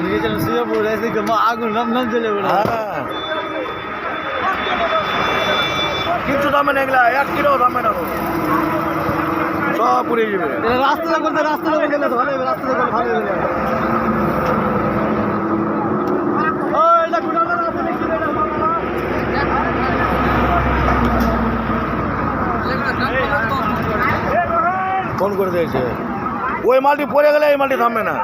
আমি গেছিলাম মা আগুন নাম নাম পড়ে হ্যাঁ কিচ্ছু দামে না এক কিলো দামে না। সব পুড়ে যাবে রাস্তাটা করতে রাস্তাটা গেলে ভালো হবে রাস্তাটা করলে ভালো হবে ফোন করে দিয়েছে ওই মালটি পড়ে গেলে এই মালটি থামবে না